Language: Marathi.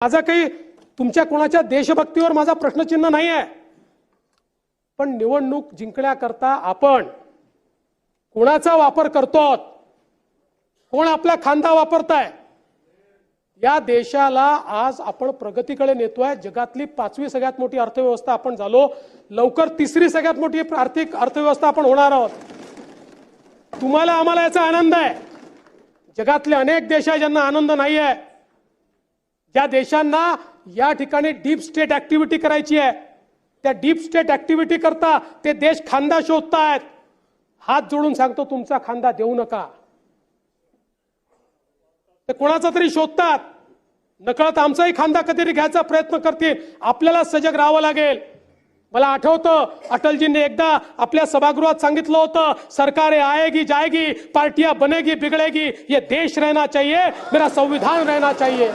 माझा काही तुमच्या कोणाच्या देशभक्तीवर माझा प्रश्नचिन्ह नाही आहे पण निवडणूक जिंकण्याकरता आपण कोणाचा वापर करतो कोण आपला खांदा वापरताय? या देशाला आज आपण प्रगतीकडे नेतोय. जगातली पाचवी सगळ्यात मोठी अर्थव्यवस्था आपण झालो. लवकर तिसरी सगळ्यात मोठी आर्थिक अर्थव्यवस्था आपण होणार आहोत. तुम्हाला आम्हाला याचा आनंद आहे. जगातले अनेक देश आहे ज्यांना आनंद नाही आहे ज्या देशांना या ठिकाणी डीप स्टेट ऍक्टिव्हिटी करायची आहे त्या डीप स्टेट ऍक्टिव्हिटी करता ते देश खांदा शोधतायत. हात जोडून सांगतो तुमचा खांदा देऊ नका. ते कोणाचा तरी शोधतात. नकळत आमचाही खांदा कधीतरी घ्यायचा प्रयत्न करतील. आपल्याला सजग राहावं लागेल. मला आठवतं अटलजींनी एकदा आपल्या सभागृहात सांगितलं होतं सरकार आएगी जाएगी पार्टियां बनेगी बिगड़ेगी ये देश रहना चाहिए मेरा संविधान रहना चाहिए.